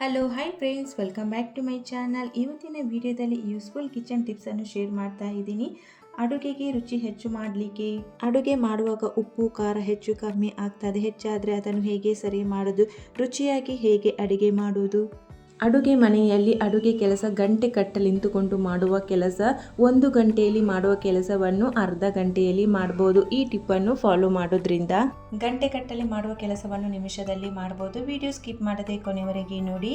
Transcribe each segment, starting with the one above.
Hello hi friends welcome back to my channel ಇವತ್ತಿನ ವಿಡಿಯೋದಲ್ಲಿ useful kitchen ಟಿಪ್ಸನ್ನು share ಮಾಡ್ತಾ ಇದ್ದೀನಿ. ಅಡುಗೆಗೆ ರುಚಿ ಹೆಚ್ಚು ಮಾಡಲಿಕ್ಕೆ, ಅಡುಗೆ ಮಾಡುವಾಗ ಉಪ್ಪು, ಖಾರ ಹೆಚ್ಚು ಕಮ್ಮಿ ಆಗ್ತದೆ. ಹೆಚ್ಚಾದರೆ ಅದನ್ನು ಹೇಗೆ ಸರಿ ಮಾಡೋದು, ರುಚಿಯಾಗಿ ಹೇಗೆ ಅಡುಗೆ ಮಾಡುವುದು? ಅಡುಗೆ ಮನೆಯಲ್ಲಿ ಅಡುಗೆ ಕೆಲಸ ಗಂಟೆ ಕಟ್ಟಲಿ ನಿಂತುಕೊಂಡು ಮಾಡುವ ಕೆಲಸ, ಒಂದು ಗಂಟೆಯಲ್ಲಿ ಮಾಡುವ ಕೆಲಸವನ್ನು ಅರ್ಧ ಗಂಟೆಯಲ್ಲಿ ಮಾಡ್ಬೋದು. ಈ ಟಿಪ್ಪನ್ನು ಫಾಲೋ ಮಾಡೋದ್ರಿಂದ ಗಂಟೆ ಕಟ್ಟಲೆ ಮಾಡುವ ಕೆಲಸವನ್ನು ನಿಮಿಷದಲ್ಲಿ ಮಾಡ್ಬೋದು. ವಿಡಿಯೋ ಸ್ಕಿಪ್ ಮಾಡದೆ ಕೊನೆವರೆಗೆ ನೋಡಿ.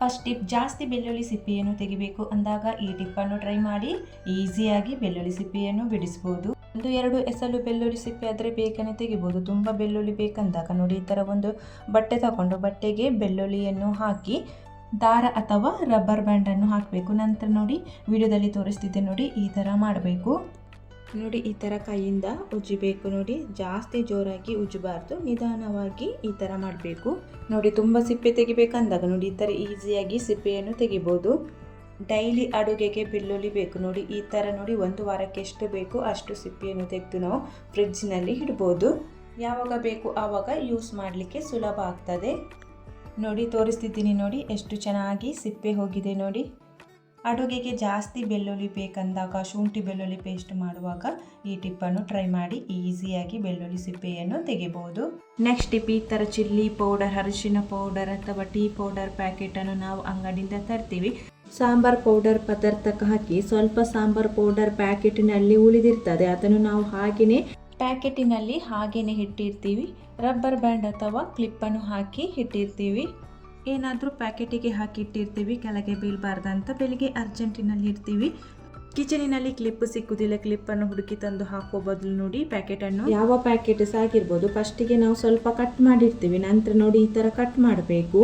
ಫಸ್ಟ್ ಟಿಪ್, ಜಾಸ್ತಿ ಬೆಳ್ಳುಳ್ಳಿ ಸಿಪ್ಪೆಯನ್ನು ತೆಗಿಬೇಕು ಅಂದಾಗ ಈ ಟಿಪ್ಪನ್ನು ಟ್ರೈ ಮಾಡಿ. ಈಸಿಯಾಗಿ ಬೆಳ್ಳುಳ್ಳಿ ಸಿಪ್ಪೆಯನ್ನು ಬಿಡಿಸ್ಬೋದು. ಒಂದು ಎರಡು ಎಸಲು ಬೆಳ್ಳುಳ್ಳಿ ಸಿಪ್ಪೆ ಆದರೆ ಬೇಗನೆ ತೆಗಿಬೋದು. ತುಂಬ ಬೆಳ್ಳುಳ್ಳಿ ಬೇಕಂದಾಗ ನೋಡಿ, ಈ ಥರ ಒಂದು ಬಟ್ಟೆ ತಗೊಂಡು ಬಟ್ಟೆಗೆ ಬೆಳ್ಳುಳ್ಳಿಯನ್ನು ಹಾಕಿ ದಾರ ಅಥವಾ ರಬ್ಬರ್ ಬ್ಯಾಂಡನ್ನು ಹಾಕಬೇಕು. ನಂತರ ನೋಡಿ, ವಿಡಿಯೋದಲ್ಲಿ ತೋರಿಸ್ತಿದ್ದೆ ನೋಡಿ, ಈ ಥರ ಮಾಡಬೇಕು. ನೋಡಿ, ಈ ಥರ ಕೈಯಿಂದ ಉಜ್ಜಬೇಕು ನೋಡಿ. ಜಾಸ್ತಿ ಜೋರಾಗಿ ಉಜ್ಜಬಾರ್ದು. ನಿಧಾನವಾಗಿ ಈ ಥರ ಮಾಡಬೇಕು. ನೋಡಿ, ತುಂಬ ಸಿಪ್ಪೆ ತೆಗಿಬೇಕಂದಾಗ ನೋಡಿ, ಈ ಥರ ಈಸಿಯಾಗಿ ಸಿಪ್ಪೆಯನ್ನು ತೆಗಿಬೋದು. ಡೈಲಿ ಅಡುಗೆಗೆ ಬೆಳ್ಳುಳ್ಳಿ ಬೇಕು ನೋಡಿ. ಈ ಥರ ನೋಡಿ, ಒಂದು ವಾರಕ್ಕೆ ಎಷ್ಟು ಬೇಕು ಅಷ್ಟು ಸಿಪ್ಪೆಯನ್ನು ತೆಗೆದು ನಾವು ಫ್ರಿಡ್ಜ್ನಲ್ಲಿ ಇಡ್ಬೋದು. ಯಾವಾಗ ಬೇಕು ಆವಾಗ ಯೂಸ್ ಮಾಡಲಿಕ್ಕೆ ಸುಲಭ ಆಗ್ತದೆ. ನೋಡಿ, ತೋರಿಸ್ತಿದ್ದೀನಿ ನೋಡಿ, ಎಷ್ಟು ಚೆನ್ನಾಗಿ ಸಿಪ್ಪೆ ಹೋಗಿದೆ ನೋಡಿ. ಅಡುಗೆಗೆ ಜಾಸ್ತಿ ಬೆಳ್ಳುಳ್ಳಿ ಬೇಕಂದಾಗ, ಶುಂಠಿ ಬೆಳ್ಳುಳ್ಳಿ ಪೇಸ್ಟ್ ಮಾಡುವಾಗ ಈ ಟಿಪ್ಪನ್ನು ಟ್ರೈ ಮಾಡಿ ಈಸಿಯಾಗಿ ಬೆಳ್ಳುಳ್ಳಿ ಸಿಪ್ಪೆಯನ್ನು ತೆಗಿಬಹುದು ನೆಕ್ಸ್ಟ್ ಟಿಪ್ ಈ ಥರ ಚಿಲ್ಲಿ ಪೌಡರ್ ಅರಿಶಿನ ಪೌಡರ್ ಅಥವಾ ಟೀ ಪೌಡರ್ ಪ್ಯಾಕೆಟನ್ನು ನಾವು ಅಂಗಡಿಯಿಂದ ತರ್ತೀವಿ. ಸಾಂಬಾರ್ ಪೌಡರ್ ಪದಾರ್ಥಕ್ಕೆ ಹಾಕಿ, ಸ್ವಲ್ಪ ಸಾಂಬಾರ್ ಪೌಡರ್ ಪ್ಯಾಕೆಟ್ನಲ್ಲಿ ಉಳಿದಿರ್ತದೆ ಅದನ್ನು ನಾವು ಹಾಗೆಯೇ ಪ್ಯಾಕೆಟಿನಲ್ಲಿ ಹಾಗೇನೆ ಇಟ್ಟಿರ್ತೀವಿ. ರಬ್ಬರ್ ಬ್ಯಾಂಡ್ ಅಥವಾ ಕ್ಲಿಪ್ಪನ್ನು ಹಾಕಿ ಇಟ್ಟಿರ್ತೀವಿ. ಏನಾದರೂ ಪ್ಯಾಕೆಟಿಗೆ ಹಾಕಿ ಇಟ್ಟಿರ್ತೀವಿ. ಕೆಳಗೆ ಬೀಳಬಾರ್ದಂತ ಬೆಳಿಗ್ಗೆ ಅರ್ಜೆಂಟಿನಲ್ಲಿ ಇರ್ತೀವಿ ಕಿಚನಿನಲ್ಲಿ ಕ್ಲಿಪ್ ಸಿಕ್ಕುದಿಲ್ಲ. ಕ್ಲಿಪ್ಪನ್ನು ಹುಡುಕಿ ತಂದು ಹಾಕೋ ಬದಲು ನೋಡಿ ಪ್ಯಾಕೆಟನ್ನು ಯಾವ ಪ್ಯಾಕೆಟ್ ಆಗಿರ್ಬೋದು ಫಸ್ಟಿಗೆ ನಾವು ಸ್ವಲ್ಪ ಕಟ್ ಮಾಡಿರ್ತೀವಿ. ನಂತರ ನೋಡಿ ಈ ಥರ ಕಟ್ ಮಾಡಬೇಕು.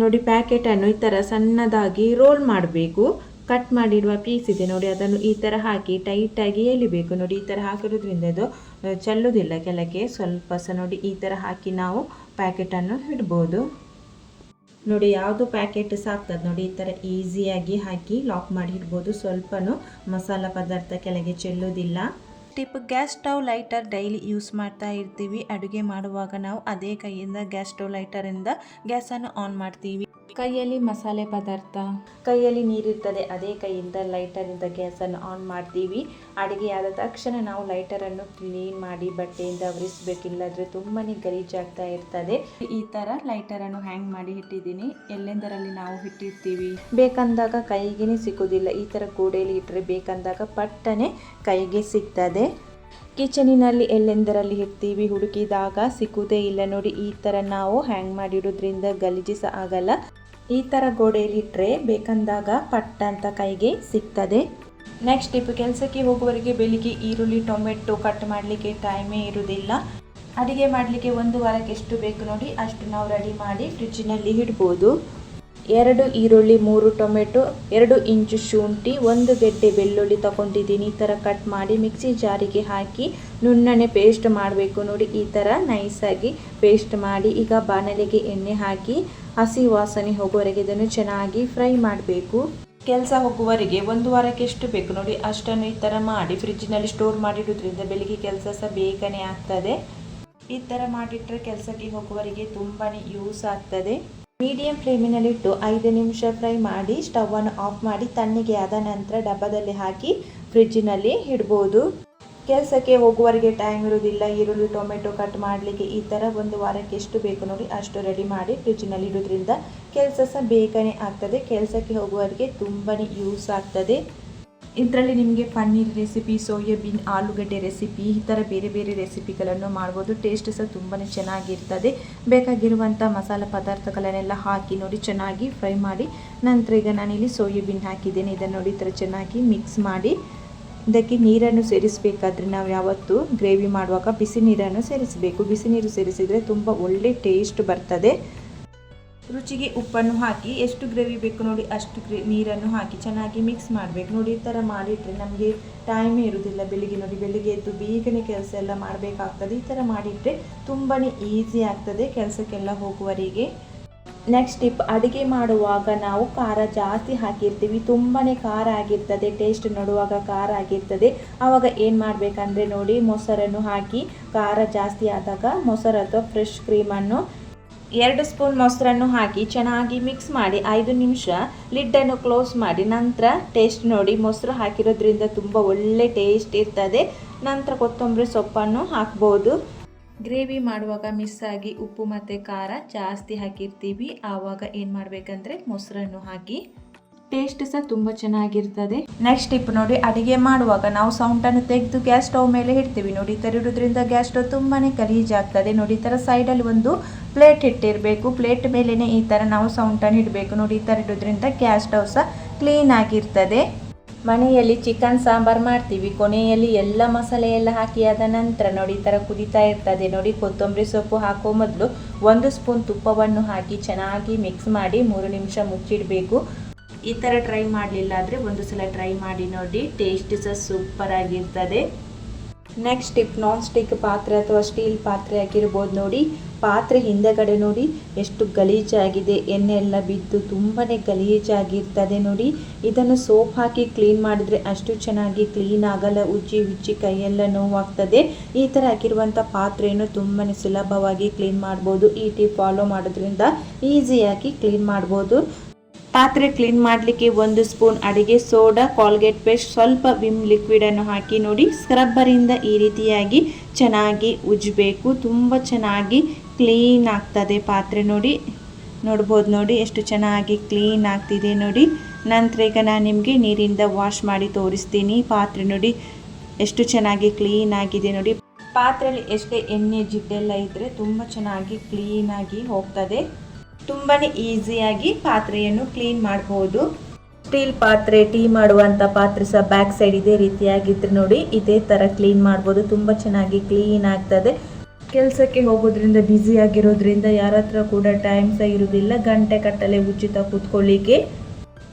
ನೋಡಿ ಪ್ಯಾಕೆಟನ್ನು ಈ ಥರ ಸಣ್ಣದಾಗಿ ರೋಲ್ ಮಾಡಬೇಕು. ಕಟ್ ಮಾಡಿರುವ ಪೀಸ್ ಇದೆ ನೋಡಿ, ಅದನ್ನು ಈ ಥರ ಹಾಕಿ ಟೈಟಾಗಿ ಎಳಿಬೇಕು. ನೋಡಿ, ಈ ಥರ ಹಾಕಿರೋದ್ರಿಂದ ಅದು ಚೆಲ್ಲುವುದಿಲ್ಲ ಕೆಳಗೆ ಸ್ವಲ್ಪ ಸಹ ನೋಡಿ, ಈ ಥರ ಹಾಕಿ ನಾವು ಪ್ಯಾಕೆಟನ್ನು ಇಡ್ಬೋದು. ನೋಡಿ, ಯಾವುದು ಪ್ಯಾಕೆಟ್ ಸಾಕ್ತದೆ ನೋಡಿ, ಈ ಥರ ಈಸಿಯಾಗಿ ಹಾಕಿ ಲಾಕ್ ಮಾಡಿ ಇಡ್ಬೋದು. ಸ್ವಲ್ಪನೂ ಮಸಾಲ ಪದಾರ್ಥ ಕೆಳಗೆ ಚೆಲ್ಲೋದಿಲ್ಲ tip gas stove lighter daily use ಮಾಡ್ತಾ ಇರ್ತೀವಿ. ಅಡುಗೆ ಮಾಡುವಾಗ ನಾವು ಅದೇ ಕೈಯಿಂದ ಗ್ಯಾಸ್ ಸ್ಟವ್ ಲೈಟರಿಂದ ಗ್ಯಾಸನ್ನು ಆನ್ ಮಾಡ್ತೀವಿ. ಕೈಯಲ್ಲಿ ಮಸಾಲೆ ಪದಾರ್ಥ. ಕೈಯಲ್ಲಿ ನೀರಿರ್ತದೆ, ಅದೇ ಕೈಯಿಂದ ಲೈಟರಿಂದ ಗ್ಯಾಸನ್ನು ಆನ್ ಮಾಡ್ತೀವಿ. ಅಡುಗೆ ಆದ ತಕ್ಷಣ ನಾವು ಲೈಟರನ್ನು ಕ್ಲೀನ್ ಮಾಡಿ ಬಟ್ಟೆಯಿಂದ ಒರೆಸ್ಬೇಕಿಲ್ಲದ್ರೆ ತುಂಬಾ ಗಲೀಜಾಗ್ತಾ ಇರ್ತದೆ. ಈ ಥರ ಲೈಟರನ್ನು ಹ್ಯಾಂಗ್ ಮಾಡಿ ಇಟ್ಟಿದ್ದೀನಿ. ಎಲ್ಲೆಂದರಲ್ಲಿ ನಾವು ಇಟ್ಟಿರ್ತೀವಿ ಬೇಕಂದಾಗ ಕೈಗೇನೆ ಸಿಗೋದಿಲ್ಲ ಈ ಥರ ಗೋಡೆಯಲ್ಲಿ ಇಟ್ಟರೆ ಬೇಕಂದಾಗ ಪಟ್ಟನೆ ಕೈಗೆ ಸಿಗ್ತದೆ. ಕಿಚನಿನಲ್ಲಿ ಎಲ್ಲೆಂದರಲ್ಲಿ ಇಡ್ತೀವಿ ಹುಡುಕಿದಾಗ ಸಿಕ್ಕುವುದೇ ಇಲ್ಲ. ನೋಡಿ, ಈ ಥರ ನಾವು ಹ್ಯಾಂಗ್ ಮಾಡಿಡೋದ್ರಿಂದ ಗಲೀಜು ಸಹ ಆಗಲ್ಲ. ಈ ಥರ ಗೋಡೆಯಲ್ಲಿ ಇಟ್ಟರೆ ಬೇಕಂದಾಗ ಪಟ್ಟ ಅಂತ ಕೈಗೆ ಸಿಗ್ತದೆ. ನೆಕ್ಸ್ಟ್ ಟಿಪ್ ಕೆಲಸಕ್ಕೆ ಹೋಗುವವರಿಗೆ ಬೆಳಿಗ್ಗೆ ಈರುಳ್ಳಿ, ಟೊಮೆಟೊ ಕಟ್ ಮಾಡಲಿಕ್ಕೆ ಟೈಮೇ ಇರುವುದಿಲ್ಲ. ಅಡುಗೆ ಮಾಡಲಿಕ್ಕೆ ಒಂದು ವಾರಕ್ಕೆ ಎಷ್ಟು ಬೇಕು ನೋಡಿ ಅಷ್ಟು ನಾವು ರೆಡಿ ಮಾಡಿ ಫ್ರಿಜ್ಜಿನಲ್ಲಿ ಇಡ್ಬೋದು. ಎರಡು ಈರುಳ್ಳಿ, ಮೂರು ಟೊಮೆಟೊ, ಎರಡು ಇಂಚು ಶುಂಠಿ, ಒಂದು ಗೆಡ್ಡೆ ಬೆಳ್ಳುಳ್ಳಿ ತಗೊಂಡಿದ್ದೀನಿ. ಈ ಥರ ಕಟ್ ಮಾಡಿ ಮಿಕ್ಸಿ ಜಾರಿಗೆ ಹಾಕಿ ನುಣ್ಣನೆ ಪೇಸ್ಟ್ ಮಾಡಬೇಕು. ನೋಡಿ, ಈ ಥರ ನೈಸಾಗಿ ಪೇಸ್ಟ್ ಮಾಡಿ ಈಗ ಬಾಣಲೆಗೆ ಎಣ್ಣೆ ಹಾಕಿ ಹಸಿ ವಾಸನೆ ಹೋಗೋವರೆಗೆ ಇದನ್ನು ಚೆನ್ನಾಗಿ ಫ್ರೈ ಮಾಡಬೇಕು. ಕೆಲಸ ಹೋಗುವವರೆಗೆ ಒಂದು ವಾರಕ್ಕೆ ಎಷ್ಟು ಬೇಕು? ನೋಡಿ, ಅಷ್ಟನ್ನು ಈ ಥರ ಮಾಡಿ ಫ್ರಿಜ್ಜಿನಲ್ಲಿ ಸ್ಟೋರ್ ಮಾಡಿಡೋದ್ರಿಂದ ಬೆಳಿಗ್ಗೆ ಕೆಲಸ ಸಹ ಬೇಗನೆ ಆಗ್ತದೆ. ಈ ಥರ ಮಾಡಿಟ್ಟರೆ ಕೆಲಸಕ್ಕೆ ಹೋಗುವವರಿಗೆ ತುಂಬಾ ಯೂಸ್ ಆಗ್ತದೆ. ಮೀಡಿಯಂ ಫ್ಲೇಮಿನಲ್ಲಿಟ್ಟು ಐದು ನಿಮಿಷ ಫ್ರೈ ಮಾಡಿ ಸ್ಟವನ್ನು ಆಫ್ ಮಾಡಿ ತಣ್ಣಗೆ ಆದ ನಂತರ ಡಬ್ಬದಲ್ಲಿ ಹಾಕಿ ಫ್ರಿಜ್ಜಿನಲ್ಲಿ ಇಡ್ಬೋದು. ಕೆಲಸಕ್ಕೆ ಹೋಗುವವರೆಗೆ ಟೈಮ್ ಇರೋದಿಲ್ಲ ಈರುಳ್ಳಿ, ಟೊಮೆಟೊ ಕಟ್ ಮಾಡಲಿಕ್ಕೆ ಈ ಥರ ಒಂದು ವಾರಕ್ಕೆ ಎಷ್ಟು ಬೇಕು ನೋಡಿ ಅಷ್ಟು ರೆಡಿ ಮಾಡಿ ಫ್ರಿಜ್ಜಿನಲ್ಲಿ ಇಡೋದ್ರಿಂದ ಕೆಲಸ ಸಹ ಬೇಗನೆ ಆಗ್ತದೆ. ಕೆಲಸಕ್ಕೆ ಹೋಗುವವರಿಗೆ ತುಂಬಾ ಯೂಸ್ ಆಗ್ತದೆ. ಇದರಲ್ಲಿ ನಿಮಗೆ ಪನ್ನೀರ್ ರೆಸಿಪಿ ಸೋಯಾಬೀನ್ ಆಲೂಗಡ್ಡೆ ರೆಸಿಪಿ ಈ ಥರ ಬೇರೆ ಬೇರೆ ರೆಸಿಪಿಗಳನ್ನು ಮಾಡ್ಬೋದು. ಟೇಸ್ಟ್ ಸಹ ತುಂಬಾ ಚೆನ್ನಾಗಿರ್ತದೆ. ಬೇಕಾಗಿರುವಂಥ ಮಸಾಲೆ ಪದಾರ್ಥಗಳನ್ನೆಲ್ಲ ಹಾಕಿ ನೋಡಿ, ಚೆನ್ನಾಗಿ ಫ್ರೈ ಮಾಡಿ. ನಂತರ ಈಗ ನಾನಿಲ್ಲಿ ಸೋಯಾಬೀನ್ ಹಾಕಿದ್ದೇನೆ. ಇದನ್ನು ನೋಡಿ ಈ ಚೆನ್ನಾಗಿ ಮಿಕ್ಸ್ ಮಾಡಿ. ಇದಕ್ಕೆ ನೀರನ್ನು ಸೇರಿಸಬೇಕಾದ್ರೆ ನಾವು ಯಾವತ್ತು ಗ್ರೇವಿ ಮಾಡುವಾಗ ಬಿಸಿ ನೀರನ್ನು ಸೇರಿಸಬೇಕು. ಬಿಸಿ ನೀರು ಸೇರಿಸಿದರೆ ತುಂಬ ಒಳ್ಳೆ ಟೇಸ್ಟ್ ಬರ್ತದೆ. ರುಚಿಗೆ ಉಪ್ಪನ್ನು ಹಾಕಿ, ಎಷ್ಟು ಗ್ರೇವಿ ಬೇಕು ನೋಡಿ ಅಷ್ಟು ಗ್ರೇ, ನೀರನ್ನು ಹಾಕಿ ಚೆನ್ನಾಗಿ ಮಿಕ್ಸ್ ಮಾಡಬೇಕು. ನೋಡಿ, ಈ ಥರ ಮಾಡಿಟ್ರೆ ನಮಗೆ ಟೈಮೇ ಇರೋದಿಲ್ಲ ಬೆಳಿಗ್ಗೆ ನೋಡಿ. ಬೆಳಿಗ್ಗೆ ಎದ್ದು ಬೇಗನೆ ಕೆಲಸ ಎಲ್ಲ ಮಾಡಬೇಕಾಗ್ತದೆ. ಈ ಥರ ಮಾಡಿಟ್ರೆ ತುಂಬಾ ಈಸಿ ಆಗ್ತದೆ ಕೆಲಸಕ್ಕೆಲ್ಲ ಹೋಗುವವರಿಗೆ. ನೆಕ್ಸ್ಟ್ ಟಿಪ್ ಅಡುಗೆ ಮಾಡುವಾಗ ನಾವು ಖಾರ ಜಾಸ್ತಿ ಹಾಕಿರ್ತೀವಿ. ತುಂಬಾ ಖಾರ ಆಗಿರ್ತದೆ ಟೇಸ್ಟ್ ನೋಡುವಾಗ ಖಾರ ಆಗಿರ್ತದೆ. ಆವಾಗ ಏನು ಮಾಡಬೇಕಂದ್ರೆ ನೋಡಿ, ಮೊಸರನ್ನು ಹಾಕಿ ಖಾರ ಜಾಸ್ತಿ ಆದಾಗ ಮೊಸರು ಅಥವಾ ಫ್ರೆಶ್ ಕ್ರೀಮನ್ನು ಎರಡು ಸ್ಪೂನ್ ಮೊಸರನ್ನು ಹಾಕಿ ಚೆನ್ನಾಗಿ ಮಿಕ್ಸ್ ಮಾಡಿ ಐದು ನಿಮಿಷ ಲಿಡ್ಡನ್ನು ಕ್ಲೋಸ್ ಮಾಡಿ ನಂತರ ಟೇಸ್ಟ್ ನೋಡಿ. ಮೊಸರು ಹಾಕಿರೋದ್ರಿಂದ ತುಂಬ ಒಳ್ಳೆ ಟೇಸ್ಟ್ ಇರ್ತದೆ. ನಂತರ ಕೊತ್ತಂಬರಿ ಸೊಪ್ಪನ್ನು ಹಾಕ್ಬೋದು. ಗ್ರೇವಿ ಮಾಡುವಾಗ ಮಿಸ್ ಆಗಿ ಉಪ್ಪು ಮತ್ತು ಖಾರ ಜಾಸ್ತಿ ಹಾಕಿರ್ತೀವಿ. ಆವಾಗ ಏನು ಮಾಡಬೇಕಂದ್ರೆ ಮೊಸರನ್ನು ಹಾಕಿ. ಟೇಸ್ಟ್ ಸಹ ತುಂಬ ಚೆನ್ನಾಗಿರ್ತದೆ. ನೆಕ್ಸ್ಟ್ ಟಿಪ್ ನೋಡಿ. ಅಡುಗೆ ಮಾಡುವಾಗ ನಾವು ಸೌಂಟನ್ನು ತೆಗೆದು ಗ್ಯಾಸ್ ಸ್ಟವ್ ಮೇಲೆ ಇಡ್ತೀವಿ. ನೋಡಿ ಇಡೋದ್ರಿಂದ ಗ್ಯಾಸ್ ಸ್ಟವ್ ತುಂಬಾ ಗಲೀಜಾಗ್ತದೆ. ನೋಡಿ, ಈ ಥರ ಸೈಡಲ್ಲಿ ಒಂದು ಪ್ಲೇಟ್ ಇಟ್ಟಿರಬೇಕು. ಪ್ಲೇಟ್ ಮೇಲೇ ಈ ಥರ ನಾವು ಸೌಂಟನ್ನು ಇಡಬೇಕು. ನೋಡಿ, ಈ ಥರ ಇಡೋದ್ರಿಂದ ಗ್ಯಾಸ್ ಸ್ಟವ್ ಸಹ ಕ್ಲೀನ್ ಆಗಿರ್ತದೆ. ಮನೆಯಲ್ಲಿ ಚಿಕನ್ ಸಾಂಬಾರ್ ಮಾಡ್ತೀವಿ. ಕೊನೆಯಲ್ಲಿ ಎಲ್ಲ ಮಸಾಲೆ ಎಲ್ಲ ಹಾಕಿ ಆದ ನಂತರ ನೋಡಿ, ಈ ಥರ ಕುದೀತಾ ಇರ್ತದೆ. ನೋಡಿ, ಕೊತ್ತಂಬರಿ ಸೊಪ್ಪು ಹಾಕೋ ಮೊದಲು ಒಂದು ಸ್ಪೂನ್ ತುಪ್ಪವನ್ನು ಹಾಕಿ ಚೆನ್ನಾಗಿ ಮಿಕ್ಸ್ ಮಾಡಿ ಮೂರು ನಿಮಿಷ ಮುಚ್ಚಿಡಬೇಕು. ಈ ಥರ ಟ್ರೈ ಮಾಡಲಿಲ್ಲ ಆದರೆ ಒಂದು ಸಲ ಟ್ರೈ ಮಾಡಿ ನೋಡಿ ಟೇಸ್ಟ್ ಸಹ ಸೂಪರ್ ಆಗಿರ್ತದೆ. ನೆಕ್ಸ್ಟ್ ಟಿಪ್ ನಾನ್ ಸ್ಟಿಕ್ ಪಾತ್ರೆ ಅಥವಾ ಸ್ಟೀಲ್ ಪಾತ್ರೆ ಆಗಿರ್ಬೋದು ನೋಡಿ. ಪಾತ್ರೆ ಹಿಂದೆಗಡೆ ನೋಡಿ, ಎಷ್ಟು ಗಲೀಜಾಗಿದೆ. ಎಣ್ಣೆ ಎಲ್ಲ ಬಿದ್ದು ತುಂಬಾ ಗಲೀಜಾಗಿರ್ತದೆ ನೋಡಿ. ಇದನ್ನು ಸೋಪ್ ಹಾಕಿ ಕ್ಲೀನ್ ಮಾಡಿದ್ರೆ ಅಷ್ಟು ಚೆನ್ನಾಗಿ ಕ್ಲೀನ್ ಆಗಲ್ಲ, ಉಜ್ಜಿ ಉಜ್ಜಿ ಕೈಯೆಲ್ಲ ನೋವಾಗ್ತದೆ. ಈ ಥರ ಹಾಕಿರುವಂಥ ಪಾತ್ರೆಯನ್ನು ತುಂಬಾ ಸುಲಭವಾಗಿ ಕ್ಲೀನ್ ಮಾಡ್ಬೋದು. ಈ ಟಿಪ್ ಫಾಲೋ ಮಾಡೋದ್ರಿಂದ ಈಸಿಯಾಗಿ ಕ್ಲೀನ್ ಮಾಡ್ಬೋದು. ಪಾತ್ರೆ ಕ್ಲೀನ್ ಮಾಡಲಿಕ್ಕೆ ಒಂದು ಸ್ಪೂನ್ ಅಡಿಗೆ ಸೋಡಾ, ಕಾಲ್ಗೇಟ್ ಪೇಸ್ಟ್, ಸ್ವಲ್ಪ ವಿಮ್ ಲಿಕ್ವಿಡನ್ನು ಹಾಕಿ ನೋಡಿ. ಸ್ಕ್ರಬ್ಬರಿಂದ ಈ ರೀತಿಯಾಗಿ ಚೆನ್ನಾಗಿ ಉಜ್ಜಬೇಕು. ತುಂಬ ಚೆನ್ನಾಗಿ ಕ್ಲೀನ್ ಆಗ್ತದೆ ಪಾತ್ರೆ ನೋಡಿ. ನೋಡ್ಬೋದು ನೋಡಿ ಎಷ್ಟು ಚೆನ್ನಾಗಿ ಕ್ಲೀನ್ ಆಗ್ತಿದೆ ನೋಡಿ. ನಂತರ ಈಗ ನಾನು ನಿಮಗೆ ನೀರಿಂದ ವಾಶ್ ಮಾಡಿ ತೋರಿಸ್ತೀನಿ. ಪಾತ್ರೆ ನೋಡಿ ಎಷ್ಟು ಚೆನ್ನಾಗಿ ಕ್ಲೀನ್ ಆಗಿದೆ ನೋಡಿ. ಪಾತ್ರೆಯಲ್ಲಿ ಎಷ್ಟೇ ಎಣ್ಣೆ ಜಿಡ್ಡೆಲ್ಲ ಇದ್ದರೆ ತುಂಬ ಚೆನ್ನಾಗಿ ಕ್ಲೀನಾಗಿ ಹೋಗ್ತದೆ. ತುಂಬಾ ಈಸಿಯಾಗಿ ಪಾತ್ರೆಯನ್ನು ಕ್ಲೀನ್ ಮಾಡ್ಬೋದು. ಸ್ಟೀಲ್ ಪಾತ್ರೆ, ಟೀ ಮಾಡುವಂಥ ಪಾತ್ರೆ ಸಹ ಬ್ಯಾಕ್ ಸೈಡ್ ಇದೇ ರೀತಿಯಾಗಿದ್ರೆ ನೋಡಿ ಇದೇ ಥರ ಕ್ಲೀನ್ ಮಾಡ್ಬೋದು. ತುಂಬ ಚೆನ್ನಾಗಿ ಕ್ಲೀನ್ ಆಗ್ತದೆ. ಕೆಲಸಕ್ಕೆ ಹೋಗೋದ್ರಿಂದ ಬ್ಯುಸಿ ಆಗಿರೋದ್ರಿಂದ ಯಾರ ಹತ್ರ ಕೂಡ ಟೈಮ್ ಸಹ ಇರೋದಿಲ್ಲ. ಗಂಟೆ ಕಟ್ಟಲೆ ಉಚಿತ ಕೂತ್ಕೊಳ್ಳಿಕ್ಕೆ.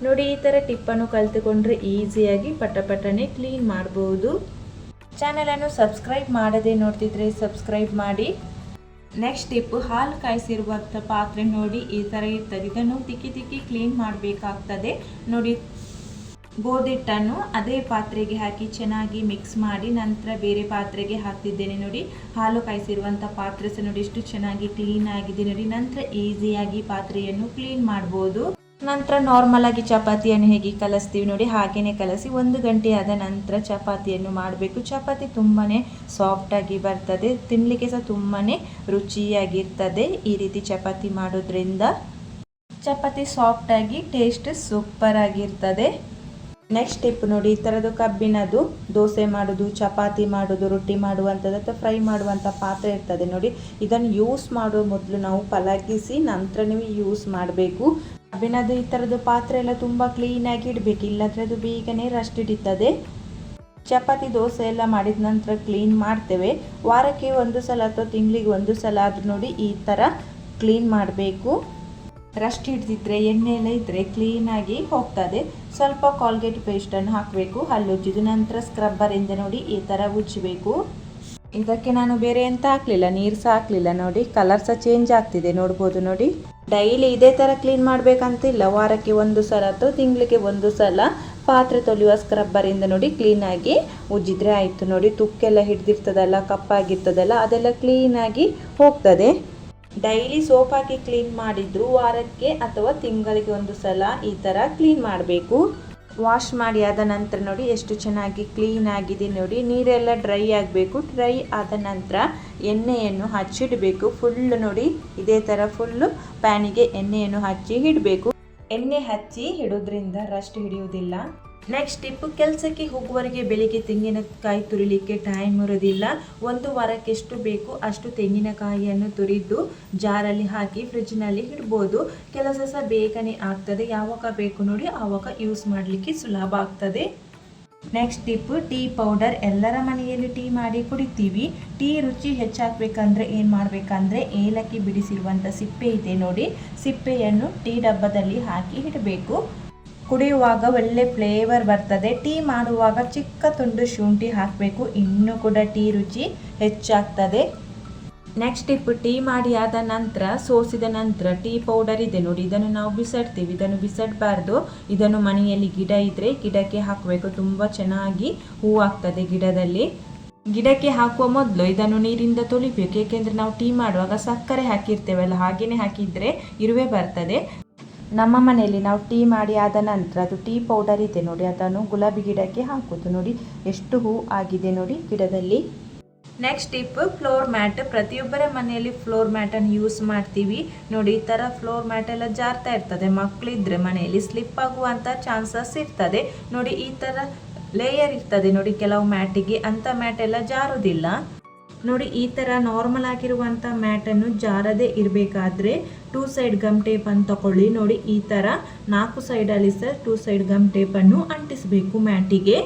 ನೋಡಿ, ಈ ಥರ ಟಿಪ್ಪನ್ನು ಕಲ್ತುಕೊಂಡ್ರೆ ಈಸಿಯಾಗಿ ಪಟ ಪಟನೆ ಕ್ಲೀನ್ ಮಾಡ್ಬೋದು. ಚಾನಲನ್ನು ಸಬ್ಸ್ಕ್ರೈಬ್ ಮಾಡದೆ ನೋಡ್ತಿದ್ರೆ ಸಬ್ಸ್ಕ್ರೈಬ್ ಮಾಡಿ. ನೆಕ್ಸ್ಟ್ ಟಿಪ್ಪು ಹಾಲು ಕಾಯಿಸಿರುವಂಥ ಪಾತ್ರೆ ನೋಡಿ. ಈ ಥರ ಇರ್ತದೆ. ಇದನ್ನು ತಿಕ್ಕಿ ತಿಕ್ಕಿ ಕ್ಲೀನ್ ಮಾಡಬೇಕಾಗ್ತದೆ. ನೋಡಿ ಗೋಧಿಟ್ಟನ್ನು ಅದೇ ಪಾತ್ರೆಗೆ ಹಾಕಿ ಚೆನ್ನಾಗಿ ಮಿಕ್ಸ್ ಮಾಡಿ ನಂತರ ಬೇರೆ ಪಾತ್ರೆಗೆ ಹಾಕ್ತಿದ್ದೇನೆ ನೋಡಿ. ಹಾಲು ಕಾಯಿಸಿರುವಂಥ ಪಾತ್ರೆ ಸಹ ನೋಡಿ ಎಷ್ಟು ಚೆನ್ನಾಗಿ ಕ್ಲೀನ್ ಆಗಿದೆ ನೋಡಿ. ನಂತರ ಈಸಿಯಾಗಿ ಪಾತ್ರೆಯನ್ನು ಕ್ಲೀನ್ ಮಾಡ್ಬೋದು. ನಂತರ ನಾರ್ಮಲ್ ಆಗಿ ಚಪಾತಿಯನ್ನು ಹೇಗೆ ಕಲಸ್ತೀವಿ ನೋಡಿ. ಹಾಗೆಯೇ ಕಲಸಿ ಒಂದು ಗಂಟೆ ಆದ ನಂತರ ಚಪಾತಿಯನ್ನು ಮಾಡಬೇಕು. ಚಪಾತಿ ತುಂಬಾ ಸಾಫ್ಟಾಗಿ ಬರ್ತದೆ. ತಿನ್ನಲಿಕ್ಕೆ ಸಹ ತುಂಬಾ ರುಚಿಯಾಗಿರ್ತದೆ ಈ ರೀತಿ ಚಪಾತಿ ಮಾಡೋದ್ರಿಂದ. ಚಪಾತಿ ಸಾಫ್ಟಾಗಿ ಟೇಸ್ಟ್ ಸೂಪರ್ ಆಗಿರ್ತದೆ. ನೆಕ್ಸ್ಟ್ ಟಿಪ್ ನೋಡಿ, ಈ ಥರದ್ದು ಕಬ್ಬಿನದು ದೋಸೆ ಮಾಡೋದು, ಚಪಾತಿ ಮಾಡೋದು, ರೊಟ್ಟಿ ಮಾಡುವಂಥದ್ದು ಅಥವಾ ಫ್ರೈ ಮಾಡುವಂಥ ಪಾತ್ರೆ ಇರ್ತದೆ ನೋಡಿ. ಇದನ್ನು ಯೂಸ್ ಮಾಡೋ ಮೊದಲು ನಾವು ಪಲಗಿಸಿ ನಂತರ ನೀವು ಯೂಸ್ ಮಾಡಬೇಕು. ಕಬ್ಬಿನದು ಈ ಥರದ್ದು ಪಾತ್ರೆ ಎಲ್ಲ ತುಂಬ ಕ್ಲೀನಾಗಿ ಇಡಬೇಕು, ಇಲ್ಲಾಂದ್ರೆ ಅದು ಬೇಗನೆ ರಸ್ಟ್ ಹಿಡಿತದೆ. ಚಪಾತಿ ದೋಸೆ ಎಲ್ಲ ಮಾಡಿದ ನಂತರ ಕ್ಲೀನ್ ಮಾಡ್ತೇವೆ. ವಾರಕ್ಕೆ ಒಂದು ಸಲ ಅಥವಾ ತಿಂಗಳಿಗೆ ಒಂದು ಸಲ ಆದರೂ ನೋಡಿ ಈ ಥರ ಕ್ಲೀನ್ ಮಾಡಬೇಕು. ರಸ್ಟ್ ಹಿಡಿದಿದ್ರೆ ಎಣ್ಣೆ ಎಲ್ಲ ಇದ್ದರೆ ಕ್ಲೀನಾಗಿ ಹೋಗ್ತದೆ. ಸ್ವಲ್ಪ ಕಾಲ್ಗೇಟ್ ಪೇಸ್ಟನ್ನು ಹಾಕಬೇಕು. ಹಲ್ಲುಜ್ಜಿದ ನಂತರ ಸ್ಕ್ರಬ್ಬರಿಂದ ನೋಡಿ ಈ ಥರ ಉಜ್ಜಬೇಕು. ಇದಕ್ಕೆ ನಾನು ಬೇರೆ ಎಂತ ಹಾಕಲಿಲ್ಲ. ನೀರು ಸಹ ಹಾಕಲಿಲ್ಲ. ನೋಡಿ ಕಲರ್ ಸಹ ಚೇಂಜ್ ಆಗ್ತಿದೆ. ನೋಡ್ಬೋದು ನೋಡಿ. ಡೈಲಿ ಇದೇ ಥರ ಕ್ಲೀನ್ ಮಾಡಬೇಕಂತಿಲ್ಲ. ವಾರಕ್ಕೆ ಒಂದು ಸಲ ಅಥವಾ ತಿಂಗಳಿಗೆ ಒಂದು ಸಲ ಪಾತ್ರೆ ತೊಳೆಯುವ ಸ್ಕ್ರಬ್ಬರಿಂದ ನೋಡಿ ಕ್ಲೀನಾಗಿ ಉಜ್ಜಿದ್ರೆ ಆಯಿತು. ನೋಡಿ, ತುಕ್ಕೆಲ್ಲ ಹಿಡ್ದಿರ್ತದಲ್ಲ, ಕಪ್ಪಾಗಿರ್ತದಲ್ಲ, ಅದೆಲ್ಲ ಕ್ಲೀನಾಗಿ ಹೋಗ್ತದೆ. ಡೈಲಿ ಸೋಪ್ ಹಾಕಿ ಕ್ಲೀನ್ ಮಾಡಿದ್ರು ವಾರಕ್ಕೆ ಅಥವಾ ತಿಂಗಳಿಗೆ ಒಂದು ಸಲ ಈ ಥರ ಕ್ಲೀನ್ ಮಾಡಬೇಕು. ವಾಶ್ ಮಾಡಿ ಆದ ನಂತರ ನೋಡಿ ಎಷ್ಟು ಚೆನ್ನಾಗಿ ಕ್ಲೀನ್ ಆಗಿದೆ ನೋಡಿ. ನೀರೆಲ್ಲ ಡ್ರೈ ಆಗಬೇಕು. ಡ್ರೈ ಆದ ನಂತರ ಎಣ್ಣೆಯನ್ನು ಹಚ್ಚಿಡಬೇಕು ಫುಲ್ ನೋಡಿ, ಇದೇ ಥರ ಫುಲ್ಲು ಪ್ಯಾನಿಗೆ ಎಣ್ಣೆಯನ್ನು ಹಚ್ಚಿ ಇಡಬೇಕು. ಎಣ್ಣೆ ಹಚ್ಚಿ ಇಡೋದ್ರಿಂದ ರಸ್ಟ್ ಹಿಡಿಯುವುದಿಲ್ಲ. ನೆಕ್ಸ್ಟ್ ಟಿಪ್ಪು ಕೆಲಸಕ್ಕೆ ಹೋಗುವವರಿಗೆ ಬೆಳಿಗ್ಗೆ ತೆಂಗಿನಕಾಯಿ ತುರಿಲಿಕ್ಕೆ ಟೈಮ್ ಇರೋದಿಲ್ಲ. ಒಂದು ವಾರಕ್ಕೆಷ್ಟು ಬೇಕು ಅಷ್ಟು ತೆಂಗಿನಕಾಯಿಯನ್ನು ತುರಿದು ಜಾರಲ್ಲಿ ಹಾಕಿ ಫ್ರಿಜ್ನಲ್ಲಿ ಇಡ್ಬೋದು. ಕೆಲಸ ಸಹ ಬೇಗನೆ ಆಗ್ತದೆ. ಯಾವಾಗ ಬೇಕು ನೋಡಿ ಆವಾಗ ಯೂಸ್ ಮಾಡಲಿಕ್ಕೆ ಸುಲಭ ಆಗ್ತದೆ. ನೆಕ್ಸ್ಟ್ ಟಿಪ್ ಟೀ ಪೌಡರ್ ಎಲ್ಲರ ಮನೆಯಲ್ಲಿ ಟೀ ಮಾಡಿ ಕುಡಿತೀವಿ. ಟೀ ರುಚಿ ಹೆಚ್ಚಾಗಬೇಕಂದ್ರೆ ಏನು ಮಾಡಬೇಕಂದ್ರೆ ಏಲಕ್ಕಿ ಬಿಡಿಸಿರುವಂಥ ಸಿಪ್ಪೆ ಇದೆ ನೋಡಿ. ಸಿಪ್ಪೆಯನ್ನು ಟೀ ಡಬ್ಬದಲ್ಲಿ ಹಾಕಿ ಇಡಬೇಕು. ಕುಡಿಯುವಾಗ ಒಳ್ಳೆ ಫ್ಲೇವರ್ ಬರ್ತದೆ. ಟೀ ಮಾಡುವಾಗ ಚಿಕ್ಕ ತುಂಡು ಶುಂಠಿ ಹಾಕಬೇಕು. ಇನ್ನೂ ಕೂಡ ಟೀ ರುಚಿ ಹೆಚ್ಚಾಗ್ತದೆ. ನೆಕ್ಸ್ಟ್ ಟಿಪ್ ಟೀ ಮಾಡಿ ಆದ ನಂತರ, ಸೋಸಿದ ನಂತರ ಟೀ ಪೌಡರ್ ಇದೆ ನೋಡಿ. ಇದನ್ನು ನಾವು ಬಿಸಾಡ್ತೀವಿ. ಇದನ್ನು ಬಿಸಾಡಬಾರ್ದು. ಇದನ್ನು ಮನೆಯಲ್ಲಿ ಗಿಡ ಇದ್ದರೆ ಗಿಡಕ್ಕೆ ಹಾಕಬೇಕು. ತುಂಬ ಚೆನ್ನಾಗಿ ಹೂ ಆಗ್ತದೆ ಗಿಡದಲ್ಲಿ. ಗಿಡಕ್ಕೆ ಹಾಕುವ ಮೊದಲು ಇದನ್ನು ನೀರಿಂದ ತೊಳಿಬೇಕು. ಏಕೆಂದರೆ ನಾವು ಟೀ ಮಾಡುವಾಗ ಸಕ್ಕರೆ ಹಾಕಿರ್ತೇವಲ್ಲ, ಹಾಗೇನೆ ಹಾಕಿದರೆ ಇರುವೆ ಬರ್ತದೆ. ನಮ್ಮ ಮನೆಯಲ್ಲಿ ನಾವು ಟೀ ಮಾಡಿ ಆದ ನಂತರ ಅದು ಟೀ ಪೌಡರ್ ಇದೆ ನೋಡಿ, ಅದನ್ನು ಗುಲಾಬಿ ಗಿಡಕ್ಕೆ ಹಾಕೋದು ನೋಡಿ, ಎಷ್ಟು ಹೂ ಆಗಿದೆ ನೋಡಿ ಗಿಡದಲ್ಲಿ. ನೆಕ್ಸ್ಟ್ ಟಿಪ್ ಫ್ಲೋರ್ ಮ್ಯಾಟ್ ಪ್ರತಿಯೊಬ್ಬರ ಮನೆಯಲ್ಲಿ ಫ್ಲೋರ್ ಮ್ಯಾಟನ್ನು ಯೂಸ್ ಮಾಡ್ತೀವಿ. ನೋಡಿ, ಈ ಥರ ಫ್ಲೋರ್ ಮ್ಯಾಟ್ ಎಲ್ಲ ಜಾರ್ತಾ ಇರ್ತದೆ. ಮಕ್ಕಳಿದ್ರೆ ಮನೆಯಲ್ಲಿ ಸ್ಲಿಪ್ ಆಗುವಂಥ ಚಾನ್ಸಸ್ ಇರ್ತದೆ. ನೋಡಿ, ಈ ಥರ ಲೇಯರ್ ಇರ್ತದೆ ನೋಡಿ, ಕೆಲವು ಮ್ಯಾಟಿಗೆ ಅಂಥ ಮ್ಯಾಟ್ ಎಲ್ಲ ಜಾರುದಿಲ್ಲ. ನೋಡಿ, ಈ ಥರ ನಾರ್ಮಲ್ ಆಗಿರುವಂಥ ಮ್ಯಾಟನ್ನು ಜಾರದೇ ಇರಬೇಕಾದ್ರೆ ಟೂ ಸೈಡ್ ಗಮ್ ಟೇಪನ್ನು ತಗೊಳ್ಳಿ ನೋಡಿ, ಈ ಥರ ನಾಲ್ಕು ಸೈಡಲ್ಲಿ ಸರ್ ಟೂ ಸೈಡ್ ಗಮ್ ಟೇಪನ್ನು ಅಂಟಿಸಬೇಕು ಮ್ಯಾಟಿಗೆ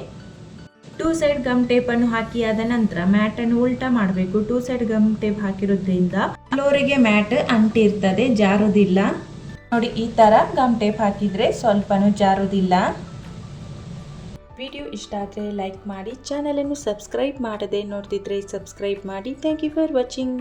ಟೂ ಸೈಡ್ ಗಮ್ ಟೇಪನ್ನು ಹಾಕಿ ಆದ ನಂತರ ಮ್ಯಾಟನ್ನು ಉಲ್ಟಾ ಮಾಡಬೇಕು. ಟೂ ಸೈಡ್ ಗಮ್ ಟೇಪ್ ಹಾಕಿರೋದ್ರಿಂದ ಫ್ಲೋರಿಗೆ ಮ್ಯಾಟ್ ಅಂಟಿರ್ತದೆ, ಜಾರೋದಿಲ್ಲ. ನೋಡಿ, ಈ ಥರ ಗಮ್ ಟೇಪ್ ಹಾಕಿದರೆ ಸ್ವಲ್ಪನೂ ಜಾರುದಿಲ್ಲ. ವಿಡಿಯೋ ಇಷ್ಟ ಆದರೆ ಲೈಕ್ ಮಾಡಿ ಚಾನಲನ್ನು ಸಬ್ಸ್ಕ್ರೈಬ್ ಮಾಡದೆ ನೋಡ್ತಿದ್ರೆ ಸಬ್ಸ್ಕ್ರೈಬ್ ಮಾಡಿ. Thank you for watching